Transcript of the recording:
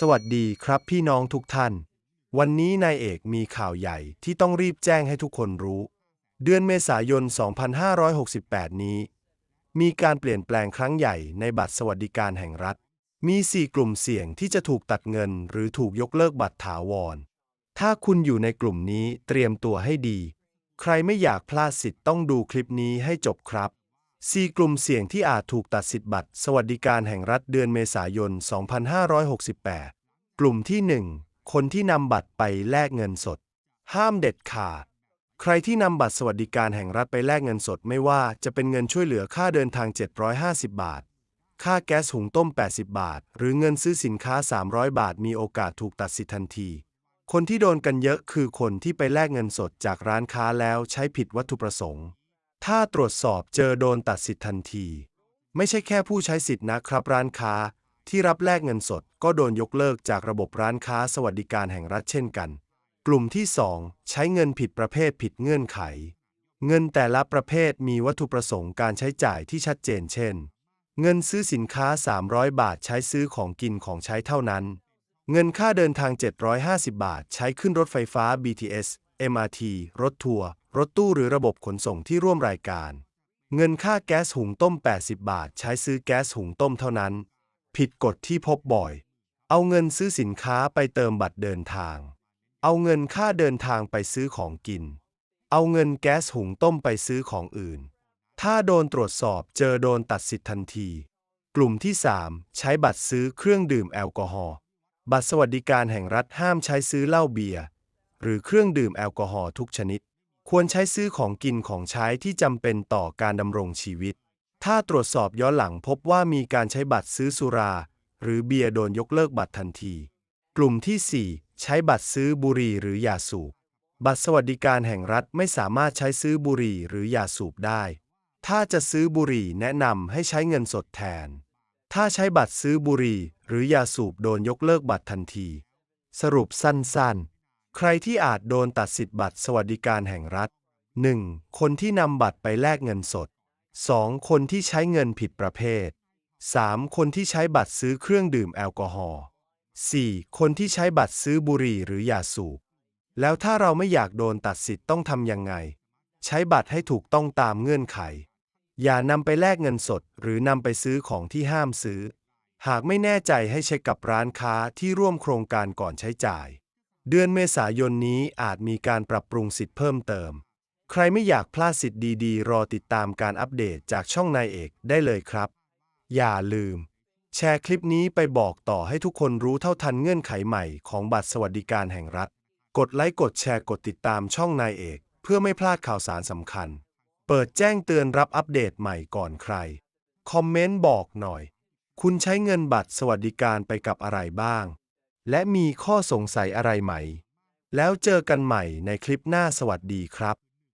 สวัสดีครับพี่น้องทุกท่าน วันนี้นายเอกมีข่าวใหญ่ที่ต้องรีบแจ้งให้ทุกคนรู้ เดือนเมษายน 2568 นี้ มีการเปลี่ยนแปลงครั้งใหญ่ในบัตรสวัสดิการแห่งรัฐ มี 4 กลุ่มเสี่ยงที่จะถูกตัดเงิน หรือถูกยกเลิกบัตรถาวร ถ้าคุณอยู่ในกลุ่มนี้เตรียมตัวให้ดี ใครไม่อยากพลาดสิทธิ์ต้องดูคลิปนี้ให้จบครับ 4 กลุ่มเสี่ยงที่อาจถูกตัดสิทธิบัตรสวัสดิการแห่งรัฐเดือนเมษายน 2568 กลุ่มที่ 1 คนที่นำบัตรไปแลกเงินสด ห้ามเด็ดขาด ใครที่นำบัตรสวัสดิการแห่งรัฐไปแลกเงินสดไม่ว่าจะเป็นเงินช่วยเหลือค่าเดินทาง 750 บาท ค่าแก๊สหุงต้ม 80 บาท หรือเงินซื้อสินค้า 300 บาท มีโอกาสถูกตัดสิทธิทันที คนที่โดนกันเยอะคือคนที่ไปแลกเงินสดจากร้านค้าแล้วใช้ผิดวัตถุประสงค์ ถ้าตรวจสอบเจอโดนตัดสิทธิ์ทันที ไม่ใช่แค่ผู้ใช้สิทธินะครับร้านค้าที่รับแลกเงินสดก็โดนยกเลิกจากระบบร้านค้าสวัสดิการแห่งรัฐเช่นกัน กลุ่มที่ 2 ใช้เงินผิดประเภทผิดเงื่อนไข เงินแต่ละประเภทมีวัตถุประสงค์การใช้จ่ายที่ชัดเจนเช่น เงินซื้อสินค้า 300 บาทใช้ซื้อของกินของใช้เท่านั้น เงินค่าเดินทาง 750 บาท ใช้ขึ้นรถไฟฟ้า BTS MRT รถทัวร์ รถตู้หรือระบบขนส่งที่ร่วมรายการ เงินค่าแก๊สหุงต้ม 80 บาท ใช้ซื้อแก๊สหุงต้มเท่านั้น ผิดกฎที่พบบ่อย เอาเงินซื้อสินค้าไปเติมบัตรเดินทาง เอาเงินค่าเดินทางไปซื้อของกิน เอาเงินแก๊สหุงต้มไปซื้อของอื่น ถ้าโดนตรวจสอบเจอโดนตัดสิทธิ์ทันที กลุ่มที่ 3 ใช้บัตรซื้อเครื่องดื่มแอลกอฮอล์ บัตรสวัสดิการแห่งรัฐห้ามใช้ซื้อเหล้าเบียร์ หรือเครื่องดื่มแอลกอฮอล์ทุกชนิด ควรใช้ซื้อของกินของใช้ที่จำเป็นต่อการดำรงชีวิต ถ้าตรวจสอบย้อนหลังพบว่ามีการใช้บัตรซื้อสุรา หรือเบียร์โดนยกเลิกบัตรทันที กลุ่มที่ 4 ใช้บัตรซื้อบุหรี่หรือยาสูบ บัตรสวัสดิการแห่งรัฐไม่สามารถใช้ซื้อบุหรี่หรือยาสูบได้ ถ้าจะซื้อบุหรี่แนะนำให้ใช้เงินสดแทน ถ้าใช้บัตรซื้อบุหรี่หรือยาสูบโดนยกเลิกบัตรทันที สรุปสั้นๆ ใครที่อาจโดนตัดสิทธิ์บัตรสวัสดิการแห่งรัฐ 1. คนที่นำบัตรไปแลกเงินสด 2. คนที่ใช้เงินผิดประเภท 3. คนที่ใช้บัตรซื้อเครื่องดื่มแอลกอฮอล์ 4. คนที่ใช้บัตรซื้อบุหรี่หรือยาสูบ แล้วถ้าเราไม่อยากโดนตัดสิทธิ์ต้องทำยังไง ใช้บัตรให้ถูกต้องตามเงื่อนไข อย่านำไปแลกเงินสด หรือนำไปซื้อของที่ห้ามซื้อ หากไม่แน่ใจให้เช็คกับร้านค้าที่ร่วมโครงการก่อนใช้จ่าย เดือนเมษายนนี้อาจมีการปรับปรุงสิทธิ์เพิ่มเติม ใครไม่อยากพลาดสิทธิ์ดีๆ รอติดตามการอัปเดตจากช่องนายเอกได้เลยครับ อย่าลืม แชร์คลิปนี้ไปบอกต่อให้ทุกคนรู้เท่าทันเงื่อนไขใหม่ของบัตรสวัสดิการแห่งรัฐ กดไลค์กดแชร์กดติดตามช่องนายเอก เพื่อไม่พลาดข่าวสารสำคัญ เปิดแจ้งเตือนรับอัปเดตใหม่ก่อนใคร คอมเมนต์บอกหน่อย คุณใช้เงินบัตรสวัสดิการไปกับอะไรบ้าง และมีข้อสงสัยอะไรไหม แล้วเจอกันใหม่ในคลิปหน้าสวัสดีครับ